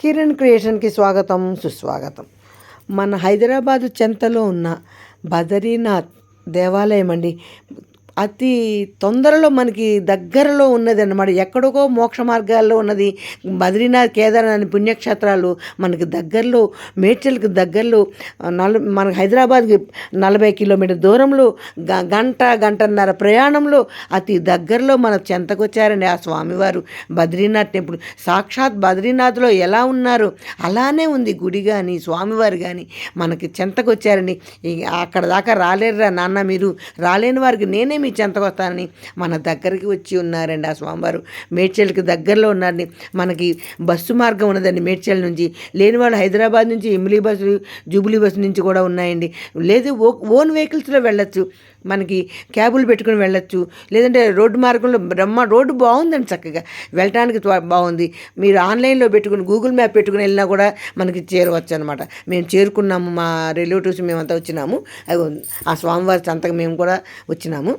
కిరణ్ క్రియేషన్కి స్వాగతం సుస్వాగతం. మన హైదరాబాదు చెంతలో ఉన్న బదరీనాథ్ దేవాలయం అండి అతి తొందరలో మనకి దగ్గరలో ఉన్నది అనమాట ఎక్కడికో మోక్ష మార్గాల్లో ఉన్నది. బద్రీనాథ్ కేదార్నాథ్ అనే పుణ్యక్షేత్రాలు మనకి దగ్గరలో మేడ్చల్కి దగ్గరలో నల మన హైదరాబాద్కి నలభై కిలోమీటర్ దూరంలో గ గంట గంటన్నర ప్రయాణంలో అతి దగ్గరలో మన చెంతకొచ్చారండి ఆ స్వామివారు. బద్రీనాథ్ టెంపుల్. సాక్షాత్ బద్రీనాథ్లో ఎలా ఉన్నారు అలానే ఉంది గుడి కానీ స్వామివారు కానీ మనకి చెంతకొచ్చారండి. అక్కడ దాకా రాలేరురా నాన్న మీరు. రాలేని వారికి నేనే మీ చెంతకు వస్తానని మన దగ్గరికి వచ్చి ఉన్నారండి ఆ స్వామివారు. మేడ్చల్కి దగ్గరలో ఉన్నారని మనకి బస్సు మార్గం ఉన్నదండి మేడ్చల్ నుంచి. లేని వాళ్ళు హైదరాబాద్ నుంచి ఇమ్లీ బస్సు జూబులీ బస్సు నుంచి కూడా ఉన్నాయండి. లేదు ఓ ఓన్ వెహికల్స్లో వెళ్ళొచ్చు. మనకి క్యాబులు పెట్టుకుని వెళ్ళొచ్చు. లేదంటే రోడ్డు మార్గంలో బ్రహ్మ రోడ్డు బాగుందండి చక్కగా. వెళ్ళటానికి త్వ- బాగుంది. మీరు ఆన్లైన్లో పెట్టుకుని గూగుల్ మ్యాప్ పెట్టుకుని వెళ్ళినా కూడా మనకి చేరవచ్చు అనమాట మేము చేరుకున్నాము మా రిలేటివ్స్ మేమంతా వచ్చినాము. ఆ స్వామివారి సంతకు మేము కూడా వచ్చినాము.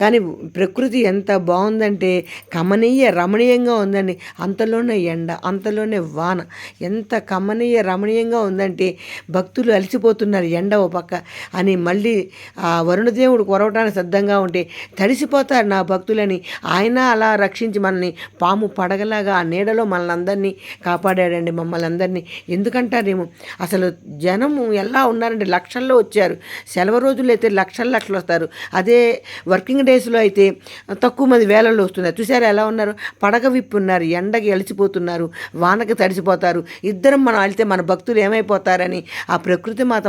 కానీ ప్రకృతి ఎంత బాగుందంటే కమనీయ రమణీయంగా ఉందండి. అంతలోనే ఎండ అంతలోనే వాన. ఎంత కమనీయ రమణీయంగా ఉందంటే భక్తులు అలసిపోతున్నారు ఎండ ఓ పక్క అని మళ్ళీ ఆ వరుణదేవుడు కొరవటానికి సిద్ధంగా ఉంటే తడిసిపోతారు నా భక్తులని. ఆయన అలా రక్షించి మనల్ని పాము పడగలాగా ఆ నీడలో మనల్ని అందరినీ కాపాడాడండి మమ్మల్ని అందరినీ. ఎందుకంటారేమో అసలు జనము ఎలా ఉన్నారంటే లక్షల్లో వచ్చారు. సెలవు రోజులు అయితే లక్షల లక్షలు వస్తారు. అదే వర్కింగ్ డేస్లో అయితే తక్కువ మంది వేలల్లో వస్తున్నారు. చూసారు ఎలా ఉన్నారు? పడగ విప్పున్నారు ఎండకి అలసిపోతున్నారు వానకి తడిసిపోతారు. ఇద్దరం మనం అలితే మన భక్తులు ఏమైపోతారని ఆ ప్రకృతి మాత